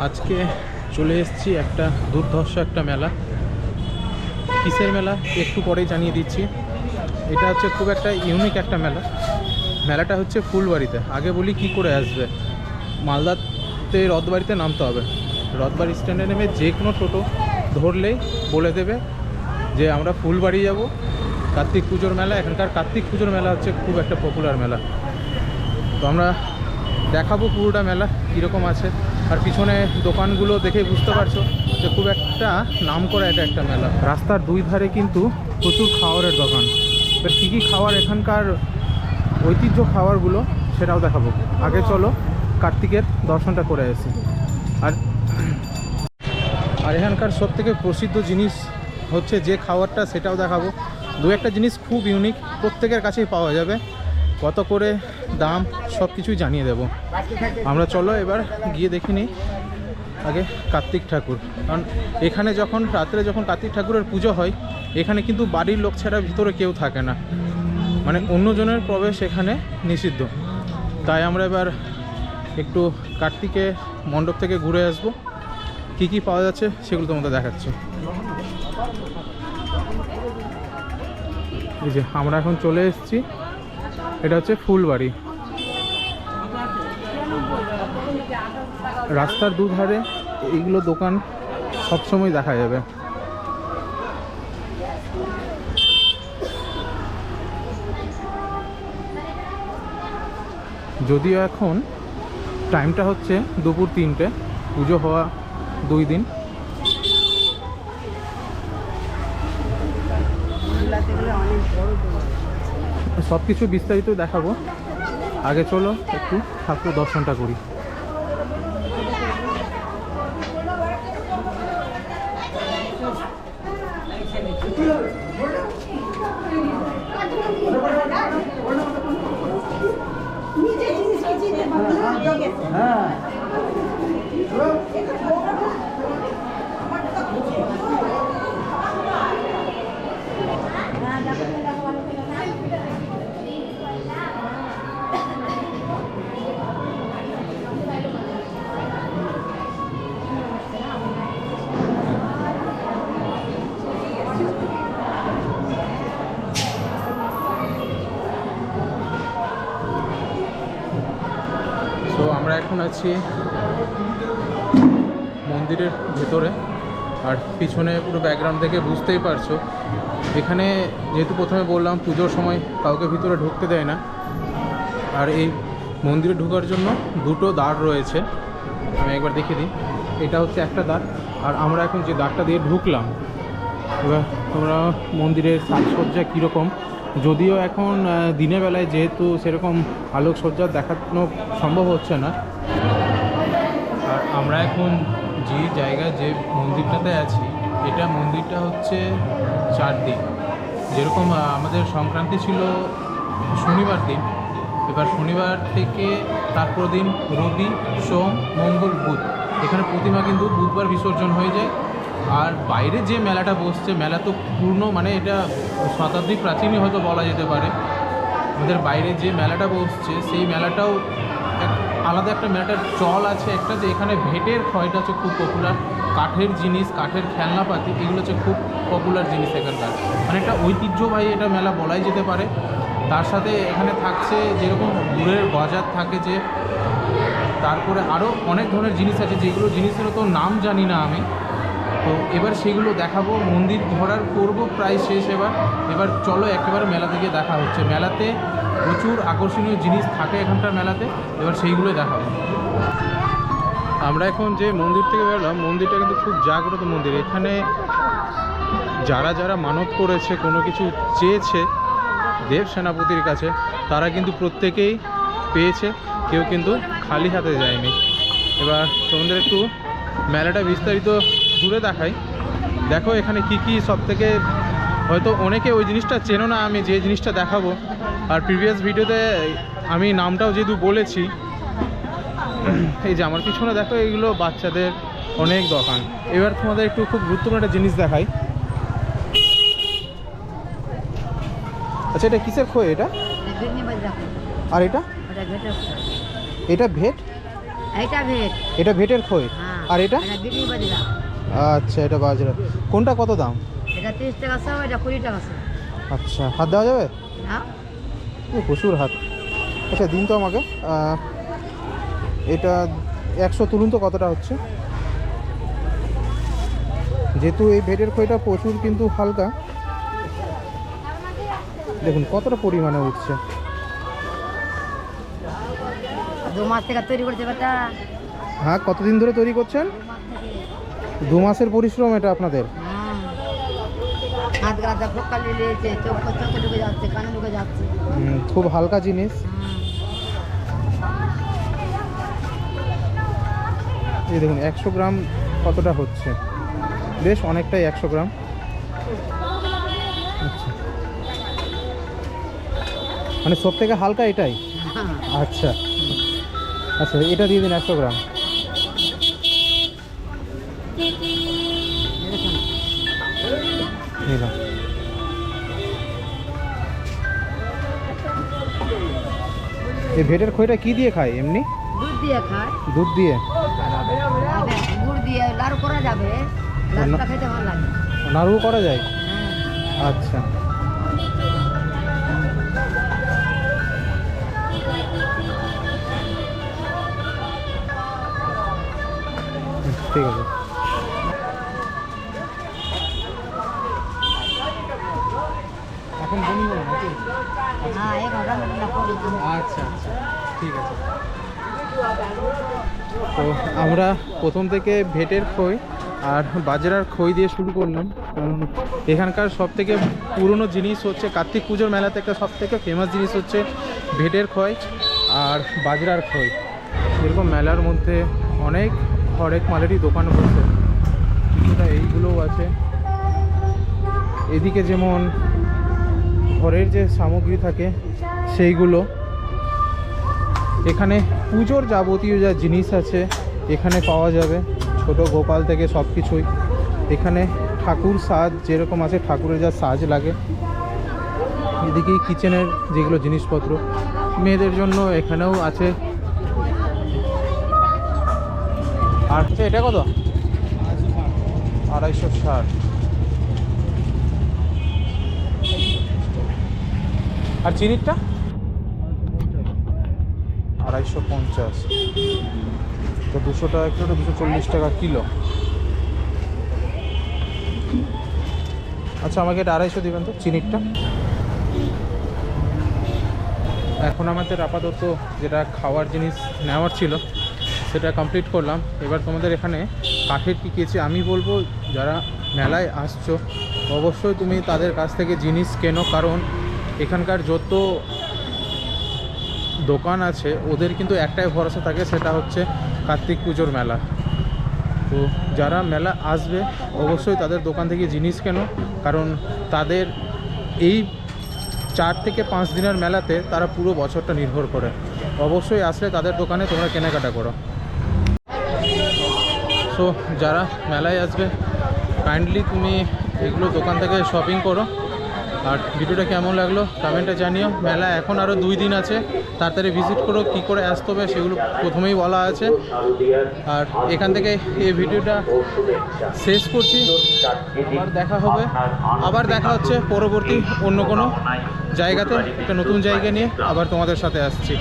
আজকে চলে এসেছি একটা দুর্ধর্ষ একটা মেলা। কিসের মেলা? একটু পরেই জানিয়ে দিচ্ছি। এটা হচ্ছে খুব একটা ইউনিক একটা মেলা। মেলাটা হচ্ছে ফুলবাড়িতে। আগে বলি কি করে আসবে। মালদাতে রথবাড়িতে নামতে হবে। রথবাড়ি স্ট্যান্ডে নেমে যে কোনো টোটো ধরলেই বলে দেবে যে আমরা ফুলবাড়ি যাব। কার্তিক পুজোর মেলা। এখানকার কার্তিক পুজোর মেলা হচ্ছে খুব একটা পপুলার মেলা। তো আমরা দেখাবো পুরোটা মেলা কীরকম আছে। আর পিছনে দোকানগুলো দেখে বুঝতে পারছ যে খুব একটা নাম করা এটা একটা মেলা। রাস্তার দুই ধারে কিন্তু প্রচুর খাবারের দোকান। এবার কী কী খাবার এখানকার ঐতিহ্য খাবারগুলো সেটাও দেখাবো। আগে চলো কার্তিকের দর্শনটা করে আসি। আর আর এখানকার সব থেকে প্রসিদ্ধ জিনিস হচ্ছে যে খাবারটা সেটাও দেখাবো। দু একটা জিনিস খুব ইউনিক প্রত্যেকের কাছেই পাওয়া যাবে। কত করে দাম সব কিছুই জানিয়ে দেব। আমরা চলো এবার গিয়ে দেখে নিই আগে কার্তিক ঠাকুর। কারণ এখানে যখন, রাত্রে যখন কার্তিক ঠাকুরের পুজো হয়, এখানে কিন্তু বাড়ির লোক ছাড়া ভিতরে কেউ থাকে না। মানে অন্যজনের প্রবেশ এখানে নিষিদ্ধ। তাই আমরা এবার একটু কার্তিকের মণ্ডপ থেকে ঘুরে আসব। কী কী পাওয়া যাচ্ছে সেগুলো তোমাদের দেখাচ্ছি। এই যে আমরা এখন চলে এসেছি এটা হচ্ছে ফুলবাড়ি। রাস্তার দুধারে এইগুলো দোকান সবসময় দেখা যাবে। যদিও এখন টাইমটা হচ্ছে দুপুর তিনটে, পুজো হওয়া দুই দিন। সব কিছু বিস্তারিত দেখাবো। আগে চলো একটু ঠাকুর দর্শনটা করি। সো এখন আছি মন্দিরের ভেতরে। আর পিছনে পুরো ব্যাকগ্রাউন্ড থেকে বুঝতেই পারছ। এখানে যেহেতু প্রথমে বললাম পুজোর সময় কাউকে ভিতরে ঢুকতে দেয় না। আর এই মন্দিরে ঢোকার জন্য দুটো দ্বার রয়েছে। আমি একবার দেখিয়ে দিই। এটা হচ্ছে একটা দ্বার। আর আমরা এখন যে দ্বারটা দিয়ে ঢুকলাম, এবার তোমরা মন্দিরের সাজসজ্জা কীরকম? যদিও এখন দিনের বেলায় যেহেতু সেরকম আলোকসজ্জা দেখানো সম্ভব হচ্ছে না আর আমরা এখন যে জায়গায় যে মন্দিরটাতে আছি, এটা মন্দিরটা হচ্ছে চার দিন যেরকম আমাদের সংক্রান্তি ছিল শনিবার দিন। এবার শনিবার থেকে তারপর দিন রবি, সোম, মঙ্গল, বুধ। এখানে প্রতিমা কিন্তু বুধবার বিসর্জন হয়ে যায়। আর বাইরে যে মেলাটা বসছে, মেলা তো পূর্ণ মানে এটা শতাব্দী প্রাচীনই হয়তো বলা যেতে পারে। আমাদের বাইরে যে মেলাটা বসছে, সেই মেলাটাও আলাদা একটা মেলাটার চল আছে একটা যে এখানে ভেটের ক্ষয়টা হচ্ছে খুব পপুলার কাঠের জিনিস, কাঠের খেলনাপাতি, এগুলো হচ্ছে খুব পপুলার জিনিস এখানকার। মানে একটা ঐতিহ্যবাহী এটা মেলা বলাই যেতে পারে। তার সাথে এখানে থাকছে যেরকম গুড়ের বাজার থাকে যে, তারপরে আরও অনেক ধরনের জিনিস আছে। যেগুলো জিনিসের তো নাম জানি না আমি। তো এবার সেগুলো দেখাবো। মন্দির ঘোরার করব প্রায় শেষ এবার। এবার চলো একেবারে মেলা থেকে দেখা হচ্ছে। মেলাতে প্রচুর আকর্ষণীয় জিনিস থাকে এখানকার মেলাতে, এবার সেইগুলো দেখাবো। আমরা এখন যে মন্দির থেকে বেরোলাম, মন্দিরটা কিন্তু খুব জাগ্রত মন্দির। এখানে যারা যারা মানত করেছে, কোনো কিছু চেয়েছে দেব সেনাপতির কাছে, তারা কিন্তু প্রত্যেকেই পেয়েছে, কেউ কিন্তু খালি হাতে যায়নি। এবার তোমাদের একটু মেলাটা বিস্তারিত ঘুরে দেখাই। দেখো এখানে কি কি সব থেকে হয়তো অনেকে ওই জিনিসটা চেনো না আমি যে জিনিসটা দেখাবো। আর প্রিভিয়াস ভিডিওতে আমি নামটাও যেহেতু বলেছি এই যে আমার পিছনে দেখো এগুলো বাচ্চাদের অনেক দোকান। এবার তোমাদের একটু খুব গুরুত্বপূর্ণ একটা জিনিস দেখাই। আচ্ছা এটা কিসের খোয় এটা? আর এটা? এটা ভেট? এইটা ভেট এটা ভেটের খই হ্যাঁ। আর এটা? এটা আচ্ছা এটা বাজরা। কোনটা কত দাম? এটা তিরিশ টাকা সব এটা কুড়ি টাকা সব আচ্ছা হাত দেওয়া যাবে? না এ, প্রচুর হাত। আচ্ছা দিন তো আমাকে। এটা একশো তুলুন তো কতটা হচ্ছে? যেহেতু এই ভেটের খইটা প্রচুর কিন্তু হালকা। দেখুন কতটা পরিমাণে উঠছে। দু মাস থেকে তৈরি করছে বেটা। হ্যাঁ কতদিন ধরে তৈরি করছেন? দু মাসের পরিশ্রম এটা আপনাদের? হ্যাঁ হাত গাছা ফোকা নিয়েছে চোখ চোখে ঢুকে যাচ্ছে কানে ঢুকে যাচ্ছে। খুব হালকা জিনিস। এই দেখুন একশো গ্রাম কতটা হচ্ছে? বেশ অনেকটাই একশো গ্রাম। আচ্ছা। মানে সব থেকে হালকা এটাই? হ্যাঁ। আচ্ছা। আচ্ছা এটা দিয়ে দিন একশো গ্রাম। নিলাম এই ভেটের খইটা কি দিয়ে খায় এমনি? দুধ দিয়ে খায়। দুধ দিয়ে? গুড় দিয়ে লাড়ু করা যাবে। লাড়ুটা খেতে ভালো লাগে। নাড়ু করা যায়? হ্যাঁ। আচ্ছা। ঠিক আছে। এখন বনি বলো নাকি? হ্যাঁ। আচ্ছা আচ্ছা ঠিক আছে। তো আমরা প্রথম থেকে ভেটের খই আর বাজরার খই দিয়ে শুরু করলাম। কারণ এখানকার সব থেকে পুরনো জিনিস হচ্ছে কার্তিক পুজোর মেলাতে একটা সব থেকে ফেমাস জিনিস হচ্ছে ভেটের খই আর বাজরার খই। এরকম মেলার মধ্যে অনেক হরেক মালেরই দোকান বসে। কিছুটা এইগুলোও আছে। এদিকে যেমন ঘরের যে সামগ্রী থাকে, সেইগুলো। এখানে পুজোর যাবতীয় যা জিনিস আছে, এখানে পাওয়া যাবে। ছোট গোপাল থেকে সব কিছুই এখানে ঠাকুর সাজ যেরকম আছে, ঠাকুরের যা সাজ লাগে। এদিকে কিচেনের যেগুলো জিনিসপত্র। মেয়েদের জন্য এখানেও আছে। আর এটা কত? আড়াইশো ষাট। আর চিনিরটা? আড়াইশো পঞ্চাশ। তো দুশো টাকা কিলো, দুশো চল্লিশ টাকা কিলো। আচ্ছা আমাকে এটা আড়াইশো দেবেন তো, চিনিরটা? এখন আমাদের আপাতত যেটা খাওয়ার জিনিস নেওয়ার ছিল, সেটা কমপ্লিট করলাম। এবার তোমাদের এখানে কাঠের কী কেছে আমি বলব, যারা মেলায় আসছো, অবশ্যই তুমি তাদের কাছ থেকে জিনিস কেনো, কারণ এখানকার যত দোকান আছে, ওদের কিন্তু একটাই ভরসা থাকে, সেটা হচ্ছে কার্তিক পুজোর মেলা। তো যারা মেলা আসবে, অবশ্যই তাদের দোকান থেকে জিনিস কেনো, কারণ তাদের এই চার থেকে পাঁচ দিনের মেলাতে তারা পুরো বছরটা নির্ভর করে। অবশ্যই আসলে তাদের দোকানে তোমরা কেনাকাটা করো। সো যারা মেলায় আসবে কাইন্ডলি তুমি এগুলো দোকান থেকে শপিং করো। আর ভিডিওটা কেমন লাগল কমেন্টে জানিও। মেলা এখন আরও দুই দিন আছে। তাড়াতাড়ি ভিজিট করো, কী করে আসতে হবে সেগুলো প্রথমেই বলা আছে। আর এখান থেকে এই ভিডিওটা শেষ করছি। আবার দেখা হবে। আবার দেখা হচ্ছে পরবর্তী অন্য কোনো জায়গাতে, একটা নতুন জায়গা নিয়ে আবার তোমাদের সাথে আসছি।